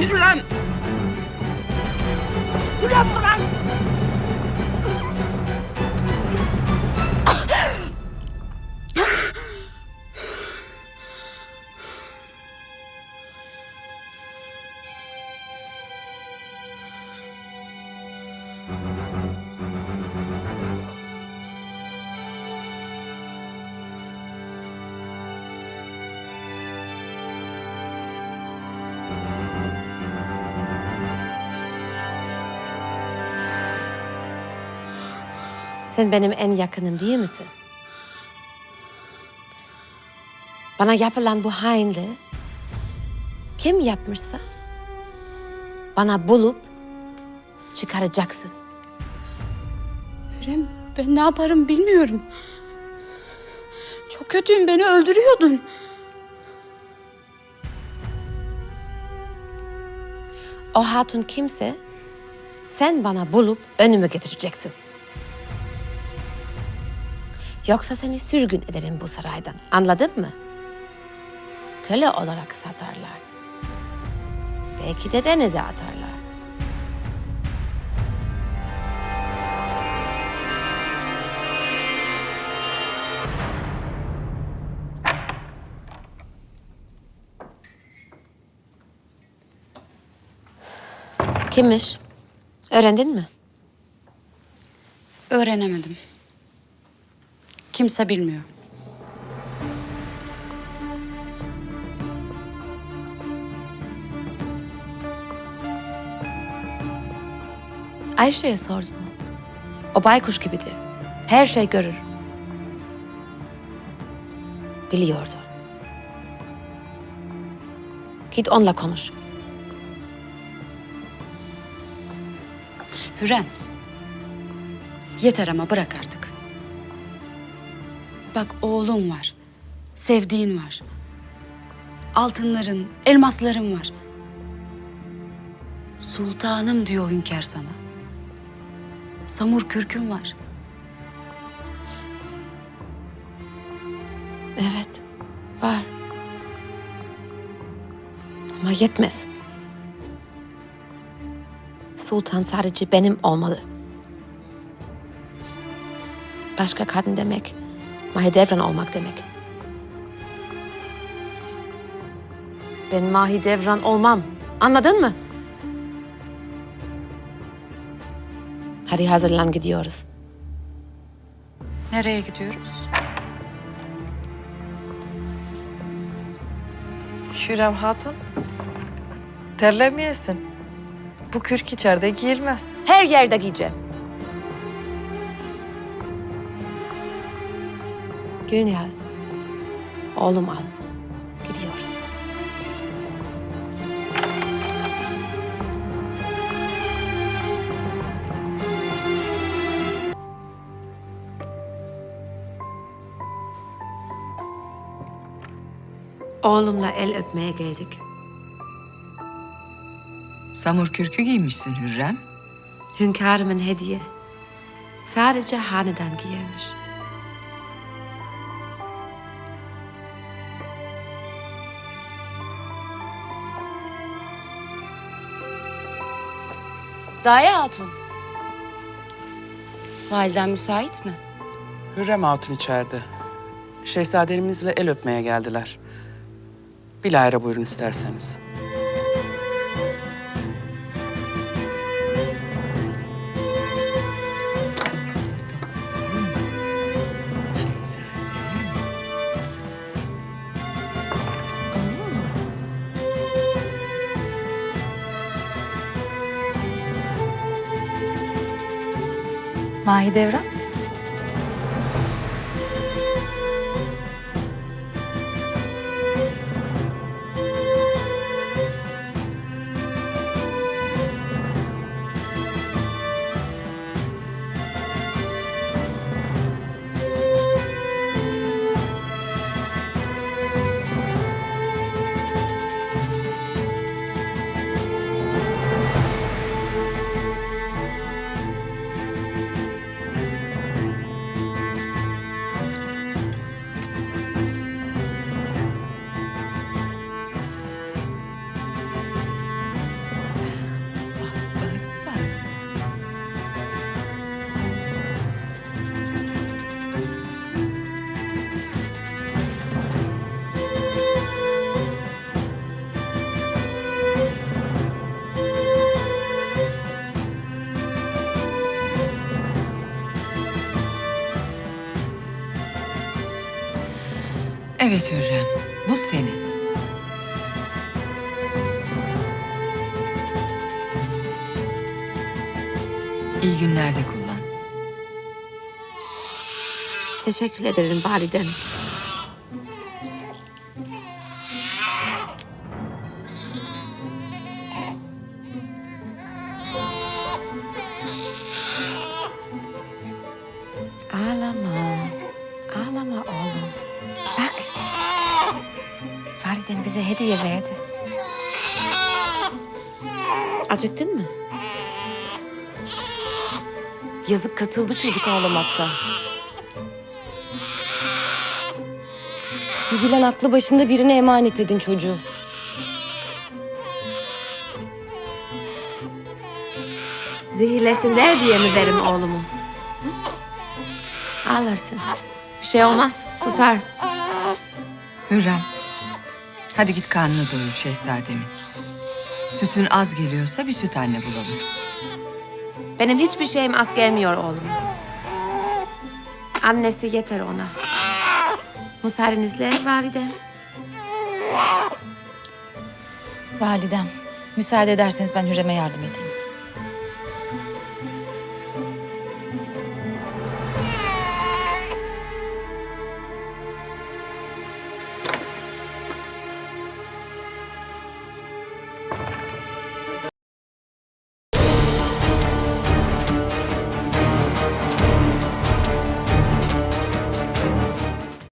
Hürrem! Hürrem bırak! Sen benim en yakınım değil misin? Bana yapılan bu hainliği kim yapmışsa bana bulup çıkaracaksın. Hürrem ben ne yaparım bilmiyorum. Çok kötüyüm beni öldürüyordun. O hatun kimse sen bana bulup önüme getireceksin. Yoksa seni sürgün ederim bu saraydan. Anladın mı? Köle olarak satarlar. Belki de denize atarlar. Kimmiş? Öğrendin mi? Öğrenemedim. Kimse bilmiyor. Ayşe'ye sordun mu? O baykuş gibidir. Her şey görür. Biliyordu. Git onunla konuş. Hürrem. Yeter ama bırak artık. Bak oğlum var. Sevdiğin var. Altınların, elmasların var. Sultanım diyor hünkâr sana. Samur kürkün var. Evet, var. Ama yetmez. Sultan sadece benim olmalı. Başka kadın demek, Mahidevran olmak demek. Ben Mahidevran olmam. Anladın mı? Hadi hazırlan gidiyoruz. Nereye gidiyoruz? Hürrem Hatun, terlemeyesin. Bu kürk içeride giyilmez. Her yerde giyeceğim. Gülnihal, oğlum al. Gidiyoruz. Oğlumla el öpmeye geldik. Samur kürkü giymişsin Hürrem. Hünkârımın hediye. Sadece hanedan giyermiş. Daye Hatun. Validen müsait mi? Hürrem Hatun içeride. Şehzademizle el öpmeye geldiler. Bilahare buyurun isterseniz. Mahidevran. Evet Hürrem, bu senin. İyi günlerde kullan. Teşekkür ederim validem. Bize hediye verdi. Acıktın mı? Yazık katıldı çocuk ağlamakta. Bir bilen aklı başında birine emanet edin çocuğu. Zehirlesinler diye mi verim oğlumu? Ağlarsın. Bir şey olmaz. Susar. Hürrem, hadi git karnını doyur şehzademin. Sütün az geliyorsa bir süt anne bulalım. Benim hiçbir şeyim az gelmiyor oğlum. Annesi yeter ona. Müsaadenizle validem. Validem, müsaade ederseniz ben Hürrem'e yardım edeyim.